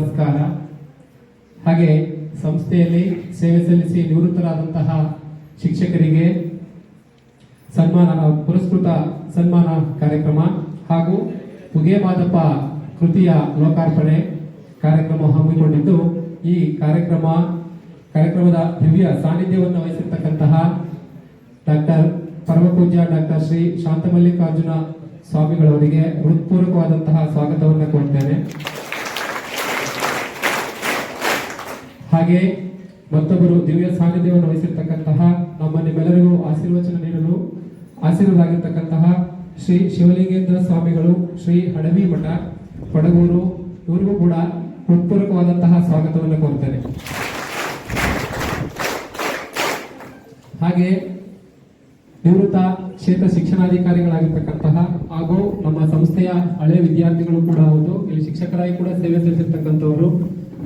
ನಮಸ್ಕಾರ. ಹಾಗೆ ಸಂಸ್ಥೆಯಲ್ಲಿ ಸೇವೆ ಸಲ್ಲಿಸಿ ನಿವೃತ್ತರಾದಂತಹ ಶಿಕ್ಷಕರಿಗೆ ಸನ್ಮಾನ, ಪುರಸ್ಕೃತ ಸನ್ಮಾನ ಕಾರ್ಯಕ್ರಮ ಹಾಗೂ ಮಾದಪ್ಪ ಕೃತಿಯ ಲೋಕಾರ್ಪಣೆ ಕಾರ್ಯಕ್ರಮ ಹಮ್ಮಿಕೊಂಡಿದ್ದು, ಈ ಕಾರ್ಯಕ್ರಮ, ಕಾರ್ಯಕ್ರಮದ ದಿವ್ಯ ಸಾನ್ನಿಧ್ಯವನ್ನು ವಹಿಸಿರ್ತಕ್ಕಂತಹ ಡಾಕ್ಟರ್ ಪರಮಪೂಜ್ಯ ಡಾಕ್ಟರ್ ಶ್ರೀ ಶಾಂತಮಲ್ಲಿಕಾರ್ಜುನ ಸ್ವಾಮಿಗಳವರಿಗೆ ಹೃತ್ಪೂರ್ವಕವಾದಂತಹ ಸ್ವಾಗತವನ್ನು ಕೊಡ್ತೇನೆ ಹಾಗೆ ಮತ್ತೊಬ್ಬರು ದಿವ್ಯ ಸಾನ್ನಿಧ್ಯವನ್ನು ವಹಿಸಿರ್ತಕ್ಕಂತಹ ನಮ್ಮ ನಿಮ್ಮೆಲ್ಲರಿಗೂ ಆಶೀರ್ವಚನ ನೀಡಲು ಆಶೀರ್ವಾದಾಗಿರ್ತಕ್ಕಂತಹ ಶ್ರೀ ಶಿವಲಿಂಗೇಂದ್ರ ಸ್ವಾಮಿಗಳು, ಶ್ರೀ ಹಡವಿ ಮಠ, ಕೊಡಗೂರು, ಇವರಿಗೂ ಕೂಡ ಹೃತ್ಪೂರ್ವಕವಾದಂತಹ ಸ್ವಾಗತವನ್ನು ಕೋರ್ತೇನೆ ಹಾಗೆ ನಿವೃತ್ತ ಕ್ಷೇತ್ರ ಶಿಕ್ಷಣಾಧಿಕಾರಿಗಳಾಗಿರ್ತಕ್ಕಂತಹ ಹಾಗೂ ನಮ್ಮ ಸಂಸ್ಥೆಯ ಹಳೆ ವಿದ್ಯಾರ್ಥಿಗಳು ಕೂಡ ಹೌದು, ಇಲ್ಲಿ ಶಿಕ್ಷಕರಾಗಿ ಕೂಡ ಸೇವೆ ಸಲ್ಲಿಸಿರ್ತಕ್ಕಂಥವರು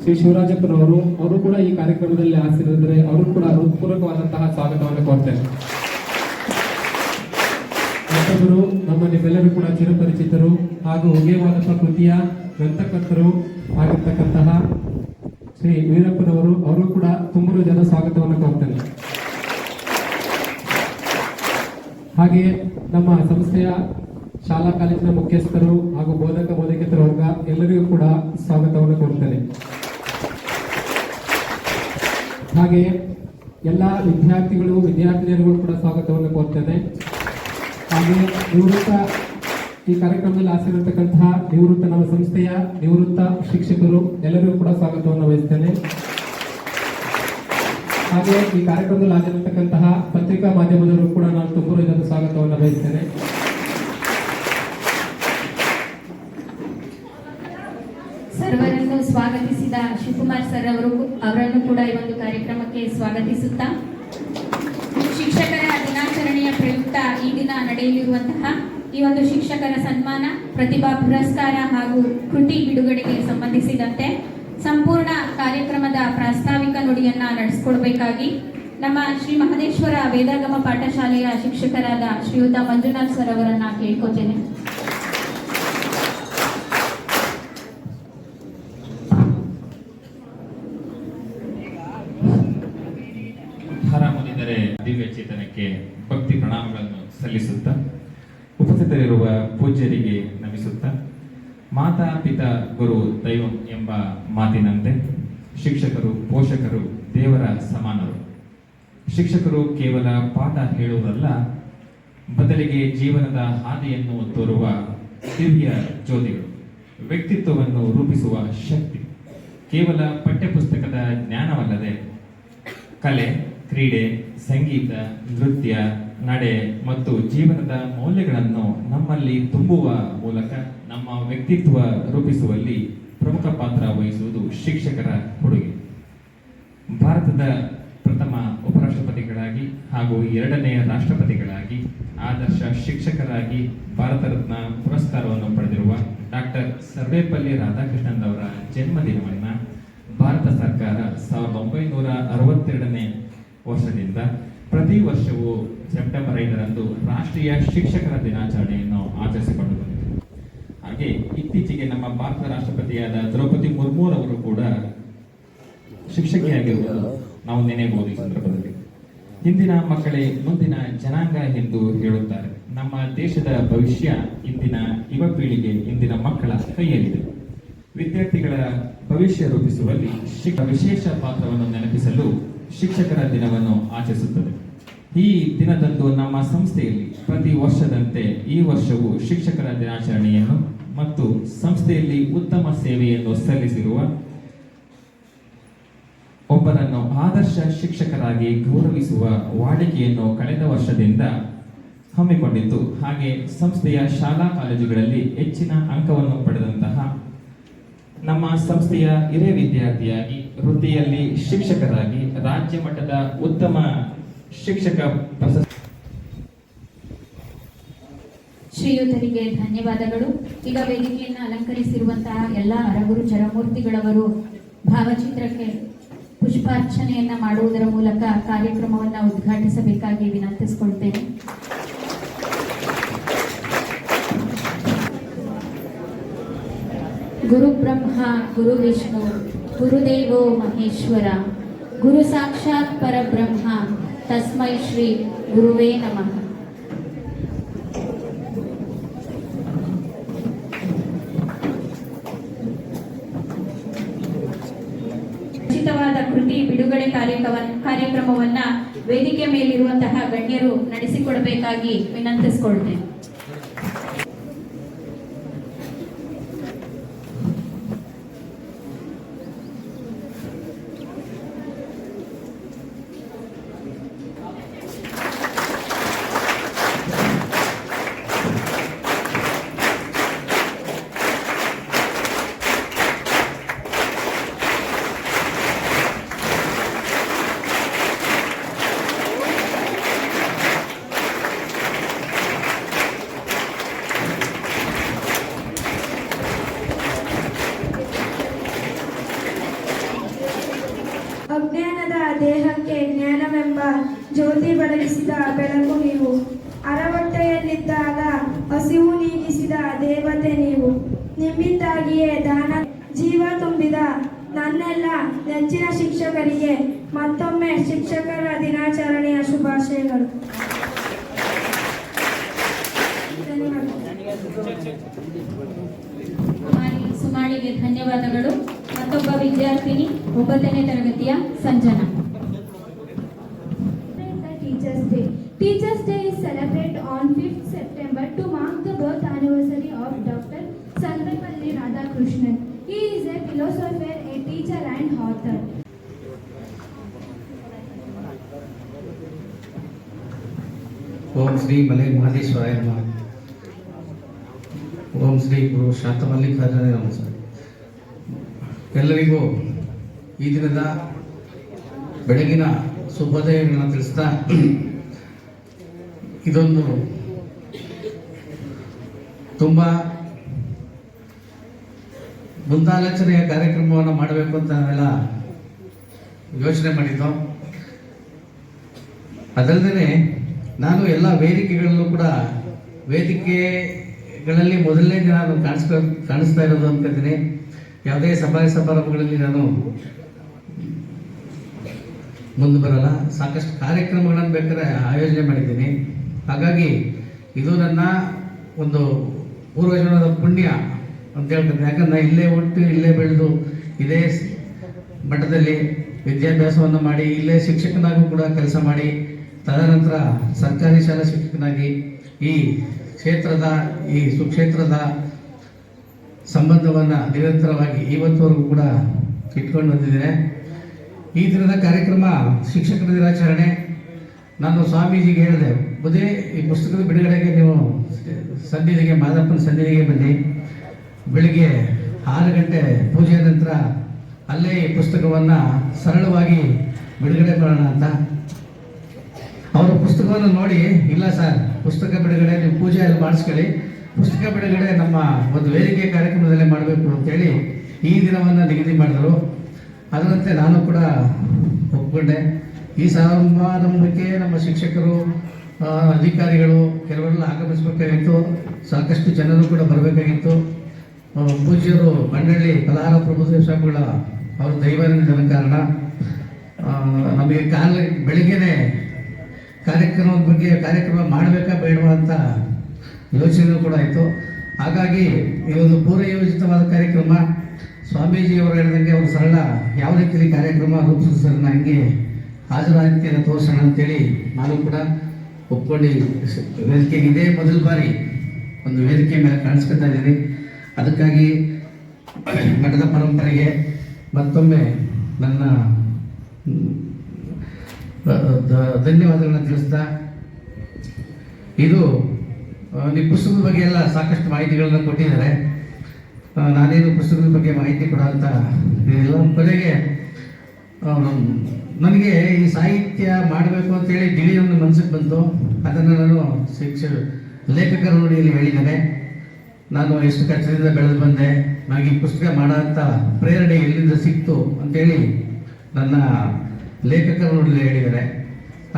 ಶ್ರೀ ಶಿವರಾಜಪ್ಪನವರು, ಅವರು ಕೂಡ ಈ ಕಾರ್ಯಕ್ರಮದಲ್ಲಿ ಹಾಸಿರಿದ್ರೆ ಅವರು ಕೂಡ ಹೃತ್ಪೂರ್ವಕವಾದಂತಹ ಸ್ವಾಗತವನ್ನು ಕೋರ್ತೇನೆ. ಮತ್ತೊಬ್ಬರು ನಮ್ಮ ನಿಮ್ಮೆಲ್ಲರೂ ಕೂಡ ಚಿರಪರಿಚಿತರು ಹಾಗೂ ಹೊಗೆವಾದಪ್ಪ ಕೃತಿಯ ಗ್ರಂಥಕರ್ತರು ಆಗಿರ್ತಕ್ಕಂತಹ ಶ್ರೀ ವೀರಪ್ಪನವರು, ಅವರು ಕೂಡ ತುಂಬರು ಜನ ಸ್ವಾಗತವನ್ನು ಕೋರ್ತೇನೆ. ಹಾಗೆ ನಮ್ಮ ಸಂಸ್ಥೆಯ ಶಾಲಾ ಕಾಲೇಜಿನ ಮುಖ್ಯಸ್ಥರು ಹಾಗೂ ಬೋಧಕ ಬೋಧಕೇತರ ವರ್ಗ ಎಲ್ಲರಿಗೂ ಕೂಡ ಸ್ವಾಗತವನ್ನು ಕೊಡ್ತೇನೆ ಹಾಗೆ ಎಲ್ಲ ವಿದ್ಯಾರ್ಥಿಗಳು, ವಿದ್ಯಾರ್ಥಿನಿಯರುಗಳು ಕೂಡ ಸ್ವಾಗತವನ್ನು ಕೋರ್ತೇನೆ ಹಾಗೆ ನಿವೃತ್ತ ಈ ಕಾರ್ಯಕ್ರಮದಲ್ಲಿ ಆಸರಿರತಕ್ಕಂತಹ ನಿವೃತ್ತ ನಮ್ಮ ಸಂಸ್ಥೆಯ ನಿವೃತ್ತ ಶಿಕ್ಷಕರು ಎಲ್ಲರಿಗೂ ಕೂಡ ಸ್ವಾಗತವನ್ನು ವಹಿಸ್ತೇನೆ. ಹಾಗೆ ಈ ಕಾರ್ಯಕ್ರಮದಲ್ಲಿ ಹಾಜರಿರ್ತಕ್ಕಂತಹ ಪತ್ರಿಕಾ ಮಾಧ್ಯಮದವರು ಕೂಡ ನಾನು ತುಂಬ ಇದನ್ನು ಸ್ವಾಗತವನ್ನು ಬಯಸ್ತೇನೆ ಸರ್ವರನ್ನು ಸ್ವಾಗತಿಸಿದ ಶಿವಕುಮಾರ್ ಸರ್ ಅವರು ಅವರನ್ನು ಕೂಡ ಈ ಒಂದು ಕಾರ್ಯಕ್ರಮಕ್ಕೆ ಸ್ವಾಗತಿಸುತ್ತಾ, ಶಿಕ್ಷಕರ ದಿನಾಚರಣೆಯ ಪ್ರಯುಕ್ತ ಈ ದಿನ ನಡೆಯಲಿರುವಂತಹ ಈ ಒಂದು ಶಿಕ್ಷಕರ ಸನ್ಮಾನ, ಪ್ರತಿಭಾ ಪುರಸ್ಕಾರ ಹಾಗೂ ಕೃತಿ ಬಿಡುಗಡೆಗೆ ಸಂಬಂಧಿಸಿದಂತೆ ಸಂಪೂರ್ಣ ಕಾರ್ಯಕ್ರಮದ ಪ್ರಾಸ್ತಾವಿಕ ನುಡಿಯನ್ನ ನಡೆಸಿಕೊಡ್ಬೇಕಾಗಿ ನಮ್ಮ ಶ್ರೀ ಮಹದೇಶ್ವರ ವೇದಾಗಮ ಪಾಠಶಾಲೆಯ ಶಿಕ್ಷಕರಾದ ಶ್ರೀಯುತ ಮಂಜುನಾಥ್ ಸರ್ ಅವರನ್ನ ಕೇಳ್ಕೊತೇನೆ. ಚೇತನಕ್ಕೆ ಭಕ್ತಿ ಪ್ರಣಾಮಗಳನ್ನು ಸಲ್ಲಿಸುತ್ತಾ, ಉಪಸ್ಥಿತರಿರುವ ಪೂಜ್ಯರಿಗೆ ನಮಿಸುತ್ತಾ, ಮಾತಾ ಪಿತ ಗುರು ದೈವಂ ಎಂಬ ಮಾತಿನಂತೆ ಶಿಕ್ಷಕರು, ಪೋಷಕರು, ದೇವರ ಸಮಾನರು. ಶಿಕ್ಷಕರು ಕೇವಲ ಪಾಠ ಹೇಳುವುದಲ್ಲ, ಬದಲಿಗೆ ಜೀವನದ ಹಾದಿಯನ್ನು ತೋರುವ ದಿವ್ಯ ಜ್ಯೋತಿಗಳು, ವ್ಯಕ್ತಿತ್ವವನ್ನು ರೂಪಿಸುವ ಶಕ್ತಿ, ಕೇವಲ ಪಠ್ಯಪುಸ್ತಕದ ಜ್ಞಾನವಲ್ಲದೆ ಕಲೆ ಕ್ರೀಡೆ, ಸಂಗೀತ, ನೃತ್ಯ, ನಡೆ ಮತ್ತು ಜೀವನದ ಮೌಲ್ಯಗಳನ್ನು ನಮ್ಮಲ್ಲಿ ತುಂಬುವ ಮೂಲಕ ನಮ್ಮ ವ್ಯಕ್ತಿತ್ವ ರೂಪಿಸುವಲ್ಲಿ ಪ್ರಮುಖ ಪಾತ್ರ ವಹಿಸುವುದು ಶಿಕ್ಷಕರ ಕೊಡುಗೆ. ಭಾರತದ ಪ್ರಥಮ ಉಪರಾಷ್ಟ್ರಪತಿಗಳಾಗಿ ಹಾಗೂ ಎರಡನೆಯ ರಾಷ್ಟ್ರಪತಿಗಳಾಗಿ ಆದರ್ಶ ಶಿಕ್ಷಕರಾಗಿ ಭಾರತ ರತ್ನ ಪುರಸ್ಕಾರವನ್ನು ಪಡೆದಿರುವ ಡಾಕ್ಟರ್ ಸರ್ವೇಪಲ್ಲಿ ರಾಧಾಕೃಷ್ಣನ್ ಅವರ ಜನ್ಮದಿನವನ್ನು ಭಾರತ ಸರ್ಕಾರ ಸಾವಿರದ ಒಂಬೈನೂರ ಅರವತ್ತೆರಡನೇ ವರ್ಷದಿಂದ. ಪ್ರತಿ ವರ್ಷವೂ ಸೆಪ್ಟೆಂಬರ್ ಐದರಂದು ರಾಷ್ಟ್ರೀಯ ಶಿಕ್ಷಕರ ದಿನಾಚರಣೆಯನ್ನು ಆಚರಿಸಿಕೊಂಡು ಬಂದಿದೆ. ಹಾಗೆ ಇತ್ತೀಚೆಗೆ ನಮ್ಮ ಭಾರತ ರಾಷ್ಟ್ರಪತಿಯಾದ ದ್ರೌಪದಿ ಮುರ್ಮುರವರು ಕೂಡ ಶಿಕ್ಷಕಿಯಾಗಿರುವುದು ನಾವು ನೆನೆಯಬಹುದು ಈ ಸಂದರ್ಭದಲ್ಲಿ. ಇಂದಿನ ಮಕ್ಕಳೇ ಮುಂದಿನ ಜನಾಂಗ ಎಂದು ಹೇಳುತ್ತಾರೆ. ನಮ್ಮ ದೇಶದ ಭವಿಷ್ಯ ಇಂದಿನ ಯುವ ಪೀಳಿಗೆ ಇಂದಿನ ಮಕ್ಕಳ ಕೈಯಲ್ಲಿದೆ. ವಿದ್ಯಾರ್ಥಿಗಳ ಭವಿಷ್ಯ ರೂಪಿಸುವಲ್ಲಿ ವಿಶೇಷ ಪಾತ್ರವನ್ನು ನೆನಪಿಸಲು ಶಿಕ್ಷಕರ ದಿನವನ್ನು ಆಚರಿಸುತ್ತದೆ. ಈ ದಿನದಂದು ನಮ್ಮ ಸಂಸ್ಥೆಯಲ್ಲಿ ಪ್ರತಿ ವರ್ಷದಂತೆ ಈ ವರ್ಷವೂ ಶಿಕ್ಷಕರ ದಿನಾಚರಣೆಯನ್ನು ಮತ್ತು ಸಂಸ್ಥೆಯಲ್ಲಿ ಉತ್ತಮ ಸೇವೆಯನ್ನು ಸಲ್ಲಿಸಿರುವ ಒಬ್ಬರನ್ನು ಆದರ್ಶ ಶಿಕ್ಷಕರಾಗಿ ಗೌರವಿಸುವ ವಾಡಿಕೆಯನ್ನು ಕಳೆದ ವರ್ಷದಿಂದ ಹಮ್ಮಿಕೊಂಡಿತ್ತು. ಹಾಗೆ ಸಂಸ್ಥೆಯ ಶಾಲಾ ಕಾಲೇಜುಗಳಲ್ಲಿ ಹೆಚ್ಚಿನ ಅಂಕವನ್ನು ಪಡೆದಂತಹ ನಮ್ಮ ಸಂಸ್ಥೆಯ ಹಿರಿಯ ವಿದ್ಯಾರ್ಥಿಯಾಗಿ, ವೃತ್ತಿಯಲ್ಲಿ ಶಿಕ್ಷಕರಾಗಿ, ರಾಜ್ಯ ಮಟ್ಟದ ಉತ್ತಮ ಶಿಕ್ಷಕ ಪ್ರಶಸ್ತಿ ಶ್ರೀಯುತರಿಗೆ ಧನ್ಯವಾದಗಳು. ಈಗ ವೇದಿಕೆಯನ್ನು ಅಲಂಕರಿಸಿರುವಂತಹ ಎಲ್ಲ ಅರಗುರು ಚರಮೂರ್ತಿಗಳವರು ಭಾವಚಿತ್ರಕ್ಕೆ ಪುಷ್ಪಾರ್ಚನೆಯನ್ನ ಮಾಡುವುದರ ಮೂಲಕ ಕಾರ್ಯಕ್ರಮವನ್ನು ಉದ್ಘಾಟಿಸಬೇಕಾಗಿ ವಿನಂತಿಸಿಕೊಳ್ತೇನೆ. ಗುರು ಬ್ರಹ್ಮ, ಗುರು ವಿಷ್ಣು ಗುರುದೇವೋ ಮಹೇಶ್ವರ, ಗುರು ಸಾಕ್ಷಾತ್ ಪರಬ್ರಹ್ಮ, ತಸ್ಮೈ ಶ್ರೀ ಗುರುವೇ ನಮಃ. ಉಚಿತವಾದ ಕೃತಿ ಬಿಡುಗಡೆ ಕಾರ್ಯಕ್ರಮ ಕಾರ್ಯಕ್ರಮವನ್ನ ವೇದಿಕೆ ಮೇಲಿರುವಂತಹ ಗಣ್ಯರು ನಡೆಸಿಕೊಡಬೇಕಾಗಿ ವಿನಂತಿಸಿಕೊಳ್ತೇನೆ. ಜ್ಯೋತಿ ಬೆಳಗಿಸಿದ ಬೆಳಕು ನೀವು. ಅರವಟ್ಟೆಯಲ್ಲಿದ್ದಾಗ ಹಸಿವು ನೀಗಿಸಿದ ದೇವತೆ ನೀವು. ನಿಮ್ಮಿಂದಾಗಿಯೇ ದಾನ, ಜೀವ ತುಂಬಿದ ನನ್ನೆಲ್ಲ ನೆಚ್ಚಿನ ಶಿಕ್ಷಕರಿಗೆ ಮತ್ತೊಮ್ಮೆ ಶಿಕ್ಷಕರ ದಿನಾಚರಣೆಯ ಶುಭಾಶಯಗಳು. ಸುಮಾಳಿಗೆ ಧನ್ಯವಾದಗಳು. ಮತ್ತೊಬ್ಬ ವಿದ್ಯಾರ್ಥಿನಿ, ಒಂಬತ್ತನೇ ತರಗತಿಯ Sanjana. Day. Teachers' Day is celebrated on 5th September to mark the birth anniversary of Dr. Sarvepalli Radhakrishnan. He is a philosopher, a teacher and author. ಓಂ ಶ್ರೀ ಮಲೆ ಮಹದೇಶ್ವರಾಯ ನಮಃ ಓಂ ಶ್ರೀ ಗುರು ಶಾಂತಮಲ್ಲಿಕಾರ್ಜುನ ನಮಸ್ಕಾರ ಎಲ್ಲರಿಗೂ ಈ ದಿನದ ಬೆಳಗಿನ ಶುಭೋದಯಗಳನ್ನು ತಿಳಿಸ್ತಾ ಇದೊಂದು ತುಂಬ ಮುಂದಾಲೋಚನೆಯ ಕಾರ್ಯಕ್ರಮವನ್ನು ಮಾಡಬೇಕು ಅಂತ ನಾವೆಲ್ಲ ಯೋಚನೆ ಮಾಡಿದ್ದೋ? ಅದಲ್ಲದೆ ನಾನು ಎಲ್ಲ ವೇದಿಕೆಗಳಲ್ಲೂ ಕೂಡ ವೇದಿಕೆಗಳಲ್ಲಿ ಮೊದಲನೇ ದಿನ ನಾನು ಕಾಣಿಸ್ಕೊ ಕಾಣಿಸ್ತಾ ಇರೋದು ಅಂತಿದ್ದೀನಿ. ಯಾವುದೇ ಸಭಾ ಸಮಾರಂಭಗಳಲ್ಲಿ ನಾನು ಮುಂದೆ ಬರಲ್ಲ. ಸಾಕಷ್ಟು ಕಾರ್ಯಕ್ರಮಗಳನ್ನು ಬೇಕಾದ್ರೆ ಆಯೋಜನೆ ಮಾಡಿದ್ದೀನಿ. ಹಾಗಾಗಿ ಇದು ನನ್ನ ಒಂದು ಪೂರ್ವಜನದ ಪುಣ್ಯ ಅಂತ ಹೇಳ್ತೀನಿ. ಯಾಕಂದ್ರೆ ಇಲ್ಲೇ ಹುಟ್ಟಿ, ಇಲ್ಲೇ ಬೆಳೆದು, ಇದೇ ಮಠದಲ್ಲಿ ವಿದ್ಯಾಭ್ಯಾಸವನ್ನು ಮಾಡಿ, ಇಲ್ಲೇ ಶಿಕ್ಷಕನಾಗೂ ಕೂಡ ಕೆಲಸ ಮಾಡಿ, ತದನಂತರ ಸರ್ಕಾರಿ ಶಾಲಾ ಶಿಕ್ಷಕನಾಗಿ ಈ ಕ್ಷೇತ್ರದ, ಈ ಸುಕ್ಷೇತ್ರದ ಸಂಬಂಧವನ್ನು ನಿರಂತರವಾಗಿ ಇವತ್ತುವರೆಗೂ ಕೂಡ ಇಟ್ಕೊಂಡು ಬಂದಿದ್ದೇನೆ. ಈ ದಿನದ ಕಾರ್ಯಕ್ರಮ ಶಿಕ್ಷಕರ ದಿನಾಚರಣೆ. ನಾನು ಸ್ವಾಮೀಜಿಗೆ ಹೇಳಿದೆ ಬುದೇ ಈ ಪುಸ್ತಕದ ಬಿಡುಗಡೆಗೆ ನೀವು ಸನ್ನಿಧಿಗೆ, ಮಾದಪ್ಪನ ಸನ್ನಿಧಿಗೆ ಬನ್ನಿ. ಬೆಳಿಗ್ಗೆ ಆರು ಗಂಟೆ ಪೂಜೆಯ ನಂತರ ಅಲ್ಲೇ ಈ ಪುಸ್ತಕವನ್ನು ಸರಳವಾಗಿ ಬಿಡುಗಡೆ ಮಾಡೋಣ ಅಂತ. ಅವರು ಪುಸ್ತಕವನ್ನು ನೋಡಿ, ಇಲ್ಲ ಸರ್, ಪುಸ್ತಕ ಬಿಡುಗಡೆ ನೀವು ಪೂಜೆ ಅಲ್ಲಿ ಮಾಡಿಸ್ಕೊಳ್ಳಿ. ಪುಸ್ತಕ ಬಿಡುಗಡೆ ನಮ್ಮ ಒಂದು ವೇದಿಕೆ ಕಾರ್ಯಕ್ರಮದಲ್ಲೇ ಮಾಡಬೇಕು ಅಂತೇಳಿ ಈ ದಿನವನ್ನು ನಿಗದಿ ಮಾಡಿದರು. ಅದರಂತೆ ನಾನು ಕೂಡ ಒಪ್ಕೊಂಡೆ. ಈ ಸಮಾರಂಭಕ್ಕೆ ನಮ್ಮ ಶಿಕ್ಷಕರು ಅಧಿಕಾರಿಗಳು ಕೆಲವರೆಲ್ಲ ಆಗಮಿಸಬೇಕಾಗಿತ್ತು ಸಾಕಷ್ಟು ಜನರು ಕೂಡ ಬರಬೇಕಾಗಿತ್ತು. ಪೂಜ್ಯರು ಮಂಡಳ್ಳಿ ಫಲಹಾರ ಪ್ರಭುದೇವ ಸ್ವಾಮಿಗಳ ಅವರ ದೈವಾನಿಧನ ಕಾರಣ ನಮಗೆ ಕಾಲ, ಬೆಳಿಗ್ಗೆನೆ ಕಾರ್ಯಕ್ರಮದ ಬಗ್ಗೆ ಕಾರ್ಯಕ್ರಮ ಮಾಡಬೇಕಾ ಬೇಡವಾ ಅಂತ ಯೋಚನೆ ಕೂಡ ಆಯಿತು. ಹಾಗಾಗಿ ಈ ಒಂದು ಪೂರ್ವಯೋಜಿತವಾದ ಕಾರ್ಯಕ್ರಮ ಸ್ವಾಮೀಜಿಯವರು ಹೇಳಿದಂಗೆ ಅವರು ಸರಳ, ಯಾವ ರೀತಿಯಲ್ಲಿ ಕಾರ್ಯಕ್ರಮ ರೂಪಿಸಿದ್ರೆ ನನಗೆ ಹಾಜರಾತಿಯನ್ನು ತೋರಿಸೋಣ ಅಂತೇಳಿ ನಾನು ಕೂಡ ಒಪ್ಕೊಂಡು ವೇದಿಕೆಗೆ ಇದೇ ಮೊದಲ ಬಾರಿ ಒಂದು ವೇದಿಕೆ ಮೇಲೆ ಕಾಣಿಸ್ಕೊತಾ ಇದ್ದೀನಿ. ಅದಕ್ಕಾಗಿ ಮಠದ ಪರಂಪರೆಗೆ ಮತ್ತೊಮ್ಮೆ ನನ್ನ ಧನ್ಯವಾದಗಳನ್ನು ತಿಳಿಸ್ತಾ, ಇದು ನಿಮ್ಮ ಪುಸ್ತಕದ ಬಗ್ಗೆ ಎಲ್ಲ ಸಾಕಷ್ಟು ಮಾಹಿತಿಗಳನ್ನ ಕೊಟ್ಟಿದ್ದಾರೆ. ನಾನೇನು ಪುಸ್ತಕದ ಬಗ್ಗೆ ಮಾಹಿತಿ ಕೊಡೋ ಅಂತ ಕೊನೆಗೆ ನನಗೆ ಈ ಸಾಹಿತ್ಯ ಮಾಡಬೇಕು ಅಂತೇಳಿ ಗಿಳಿ ಒಂದು ಮನಸ್ಸಿಗೆ ಬಂತು. ಅದನ್ನು ನಾನು ಶಿಕ್ಷ, ಲೇಖಕರ ನೋಡಿಯಲ್ಲಿ ಹೇಳಿದ್ದೇನೆ. ನಾನು ಎಷ್ಟು ಕಷ್ಟದಿಂದ ಬೆಳೆದು ಬಂದೆ, ನನಗೆ ಈ ಪುಸ್ತಕ ಮಾಡೋಂಥ ಪ್ರೇರಣೆ ಎಲ್ಲಿಂದ ಸಿಕ್ತು ಅಂತೇಳಿ ನನ್ನ ಲೇಖಕರ ನುಡಿಯಲ್ಲಿ ಹೇಳಿದ್ದಾರೆ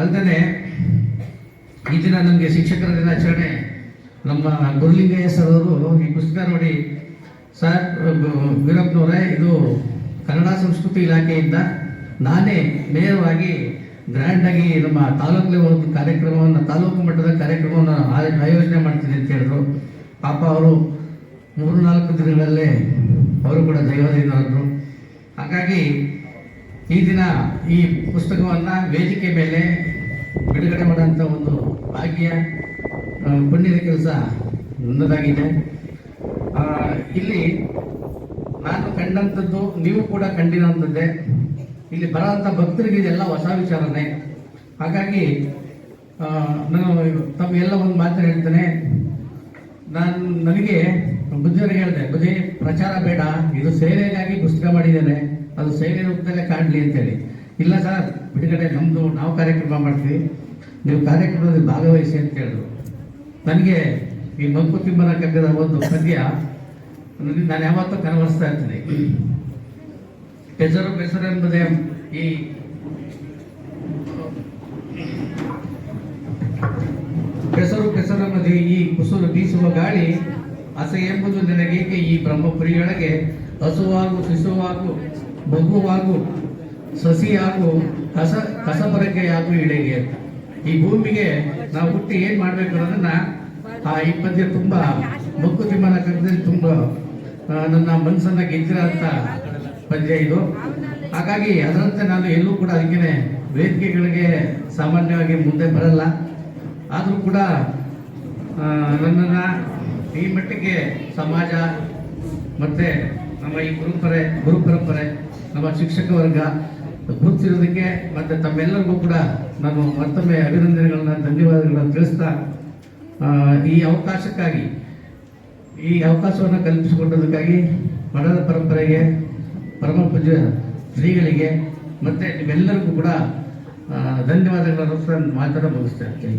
ಅಲ್ಲದೆ ಈ ದಿನ ನಮಗೆ ಶಿಕ್ಷಕರ ದಿನಾಚರಣೆ, ನಮ್ಮ ಗುರುಲಿಂಗಯ್ಯ ಸರ್ ಅವರು ಈ ಪುಸ್ತಕ ನೋಡಿ. ಸರ್ ವೀರಪ್ಪನವರೇ, ಇದು ಕನ್ನಡ ಸಂಸ್ಕೃತಿ ಇಲಾಖೆಯಿಂದ ನಾನೇ ನೇರವಾಗಿ ಗ್ರ್ಯಾಂಡಾಗಿ ನಮ್ಮ ತಾಲೂಕು ಒಂದು ಕಾರ್ಯಕ್ರಮವನ್ನು, ತಾಲೂಕು ಮಟ್ಟದ ಕಾರ್ಯಕ್ರಮವನ್ನು ಆಯೋ- ಆಯೋಜನೆ ಮಾಡ್ತೀನಿ ಅಂತ ಹೇಳಿದ್ರು. ಪಾಪ ಅವರು ಮೂರು ನಾಲ್ಕು ದಿನಗಳಲ್ಲೇ ಅವರು ಕೂಡ ದೈವದಿಂದರು ಹಾಗಾಗಿ ಈ ದಿನ ಈ ಪುಸ್ತಕವನ್ನು ವೇದಿಕೆ ಮೇಲೆ ಬಿಡುಗಡೆ ಮಾಡೋಂಥ ಒಂದು ಭಾಗ್ಯ ಪುಣ್ಯದ ಕೆಲಸ ನನ್ನದಾಗಿದೆ. ಇಲ್ಲಿ ನಾನು ಕಂಡಂಥದ್ದು ನೀವು ಕೂಡ ಕಂಡಿರೋಂಥದ್ದೇ ಇಲ್ಲಿ ಬರೋಂಥ ಭಕ್ತರಿಗೆ ಇದೆಲ್ಲ ಹೊಸ ವಿಚಾರನೇ. ಹಾಗಾಗಿ ನಾನು ತಮಗೆಲ್ಲ ಒಂದು ಮಾತು ಹೇಳ್ತೇನೆ. ನಾನು ನನಗೆ ಬುದ್ಧಿಯವರಿಗೆ ಹೇಳಿದೆ ಬುದ್ಧಿ ಪ್ರಚಾರ ಬೇಡ. ಇದು ಸೇವೆಗಾಗಿ ಪುಸ್ತಕ ಮಾಡಿದ್ದೇನೆ. ಅದು ಸೇವೆ ರೂಪದಲ್ಲೇ ಕಾಣಲಿ ಅಂತೇಳಿ. ಇಲ್ಲ ಸರ್, ಬಿಡುಗಡೆ ನಮ್ಮದು ನಾವು ಕಾರ್ಯಕ್ರಮ ಮಾಡ್ತೀವಿ. ನೀವು ಕಾರ್ಯಕ್ರಮದಲ್ಲಿ ಭಾಗವಹಿಸಿ ಅಂತ ಹೇಳಿದ್ರು. ನನಗೆ ಈ ಮಂಕುತಿಮ್ಮನ ಕಗ್ಗದ ಒಂದು ಪದ್ಯ ನಾನು ಯಾವತ್ತೂ ಕನವರಿಸ್ತಾ ಇರ್ತೀನಿ. ಹೆಸರು ಬೆಸರು ಎಂಬುದೇ ಈ ಕೆಸರು ಕೆಸರನ್ನದೇ ಈ ಕುಸುರು ಬೀಸುವ ಗಾಳಿ ಅಸೆ ಎಂಬುದು ನಿನಗೇಕೆ ಈ ಬ್ರಹ್ಮಪುರಿಯೊಳಗೆ ಹಸುವಾಗು, ಶಿಶುವಾಗು, ಮಗುವಾಗು, ಸಸಿಯಾಗು, ಕಸ, ಕಸಬರಕೆಯಾಗು ಇಳೆಗೆ. ಈ ಭೂಮಿಗೆ ನಾವು ಹುಟ್ಟಿ ಏನ್ ಮಾಡ್ಬೇಕು ಅನ್ನೋದನ್ನ ಆ ಈ ಪದ್ಯ ತುಂಬಾ ಮಂಕುತಿಮ್ಮನ ಕರೆದಲ್ಲಿ ತುಂಬಾ ನನ್ನ ಮನಸ್ಸನ್ನ ಗೆದ್ದಿರ ಅಂತ ಪದ್ಯ ಇದು ಹಾಗಾಗಿ ಅದರಂತೆ ನಾನು ಎಲ್ಲೂ ಕೂಡ ಅದಕ್ಕೆ ವೇದಿಕೆಗಳಿಗೆ ಸಾಮಾನ್ಯವಾಗಿ ಮುಂದೆ ಬರಲ್ಲ. ಆದರೂ ಕೂಡ ನನ್ನನ್ನು ಈ ಮಟ್ಟಿಗೆ ಸಮಾಜ ಮತ್ತು ನಮ್ಮ ಈ ಗುರುಪರೆ, ಗುರುಪರಂಪರೆ, ನಮ್ಮ ಶಿಕ್ಷಕ ವರ್ಗ ಗುರುತಿರೋದಕ್ಕೆ ಮತ್ತು ತಮ್ಮೆಲ್ಲರಿಗೂ ಕೂಡ ನಾನು ಮತ್ತೊಮ್ಮೆ ಅಭಿನಂದನೆಗಳನ್ನು, ಧನ್ಯವಾದಗಳನ್ನು ತಿಳಿಸ್ತಾ ಈ ಅವಕಾಶಕ್ಕಾಗಿ, ಈ ಅವಕಾಶವನ್ನು ಕಲ್ಪಿಸಿಕೊಟ್ಟದಕ್ಕಾಗಿ, ಮಠದ ಪರಂಪರೆಗೆ ಪರಮ ಪೂಜ್ಯ ಶ್ರೀಗಳಿಗೆ ಮತ್ತು ನಿಮ್ಮೆಲ್ಲರಿಗೂ ಕೂಡ ಧನ್ಯವಾದಗಳ ಧನ್ಯವಾದಗಳನ್ನು ಮಾತಾಡ ಮುಗಿಸ್ತಾ ಇರ್ತೀನಿ.